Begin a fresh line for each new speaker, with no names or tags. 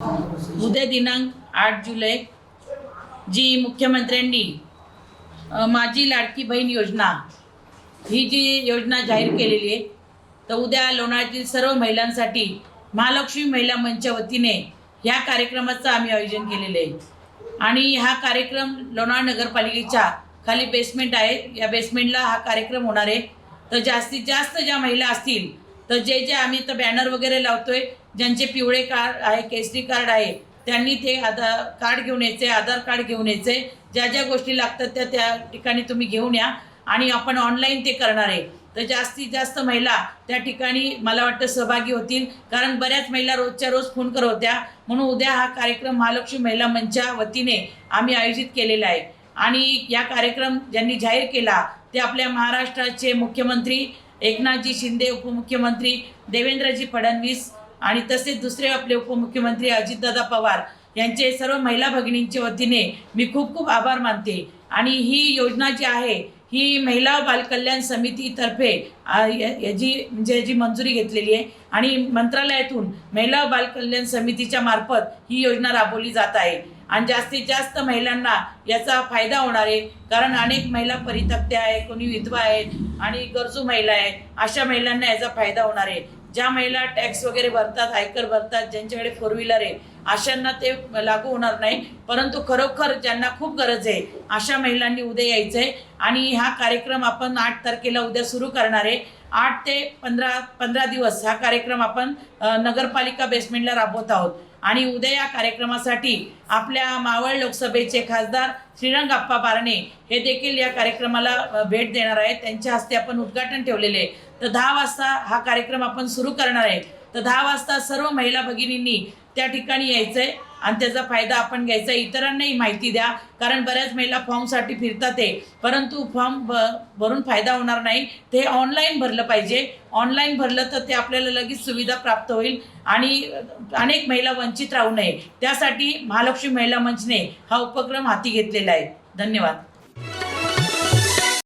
उद्या दिनांक आठ जुलै जी मुख्यमंत्र्यांनी माझी लाडकी बहीण योजना ही जी योजना जाहीर केलेली आहे तर उद्या लोणावळ्यातील सर्व महिलांसाठी महालक्ष्मी महिला मंचच्या वतीने ह्या कार्यक्रमाचं आम्ही आयोजन केलेलं आहे. आणि हा कार्यक्रम लोणावळा नगरपालिकेच्या खाली बेसमेंट आहे. या बेसमेंटला हा कार्यक्रम होणार आहे. तर जास्तीत जास्त ज्या महिला असतील तर जे जे आम्ही तर बॅनर वगैरे लावतोय ज्यांचे पिवळे कार्ड आहे केसरी कार्ड आहे त्यांनी ते आधार कार्ड घेऊन यायचे आधार कार्ड घेऊन यायचे. ज्या ज्या गोष्टी लागतात त्या त्या ठिकाणी तुम्ही घेऊन या. आणि आपण ऑनलाईन ते करणार आहे. तर जास्तीत जास्त महिला त्या ठिकाणी मला वाटतं सहभागी होतील. कारण बऱ्याच महिला रोजच्या रोज फोन करत होत्या. म्हणून उद्या हा कार्यक्रम महालक्ष्मी महिला मंचच्या वतीने आम्ही आयोजित केलेला आहे. आणि या कार्यक्रम ज्यांनी जाहीर केला ते आपल्या महाराष्ट्राचे मुख्यमंत्री एकनाथजी शिंदे उपमुख्यमंत्री देवेंद्रजी फडणवीस आणि तसेच दुसरे आपले उपमुख्यमंत्री अजितदादा पवार यांचे सर्व महिला भगिनींच्या वतीने मी खूप खूप आभार मानते. आणि ही योजना जी आहे ही महिला बालकल्याण समितीतर्फे याची म्हणजे याची मंजुरी घेतलेली आहे आणि मंत्रालयातून महिला बालकल्याण समितीच्या मार्फत ही योजना राबवली जात आहे. आणि जास्तीत जास्त महिलांना याचा फायदा होणार आहे कारण अनेक महिला परितप्त्या आहे कोणी विधवा आहेत आणि गरजू महिला आहे अशा महिलांना याचा फायदा होणार आहे. ज्या महिला टॅक्स वगैरे भरतात आयकर भरतात ज्यांच्याकडे फोर व्हीलर आहे अशांना ते लागू होणार नाही. परंतु खरोखर ज्यांना खूप गरज आहे अशा महिलांनी उद्या यायचं आहे आणि हा कार्यक्रम आपण आठ तारखेला उद्या सुरू करणार आहे. आठ ते पंधरा पंधरा दिवस हा कार्यक्रम आपण नगरपालिका बेसमेंटला राबवत आहोत. आणि उद्या या कार्यक्रमासाठी आपल्या मावळ लोकसभेचे खासदार श्रीरंग आप्पा बारणे हे देखील या कार्यक्रमाला भेट देणार आहेत. त्यांच्या हस्ते आपण उद्घाटन ठेवलेले आहे. तर दहा वाजता हा कार्यक्रम आपण सुरू करणार आहे. तर दहा वाजता सर्व महिला भगिनींनी त्या ठिकाणी यायचं आहे आणि त्याचा फायदा आपण घ्यायचा. इतरांनाही माहिती द्या. कारण बऱ्याच महिला फॉर्मसाठी फिरतात हे. परंतु फॉर्म भ भरून फायदा होणार नाही. ते ऑनलाईन भरलं पाहिजे. ऑनलाईन भरलं तर ते आपल्याला लगेच सुविधा प्राप्त होईल आणि अनेक महिला वंचित राहू नये. त्यासाठी महालक्ष्मी महिला मंचने हा उपक्रम हाती घेतलेला आहे. धन्यवाद.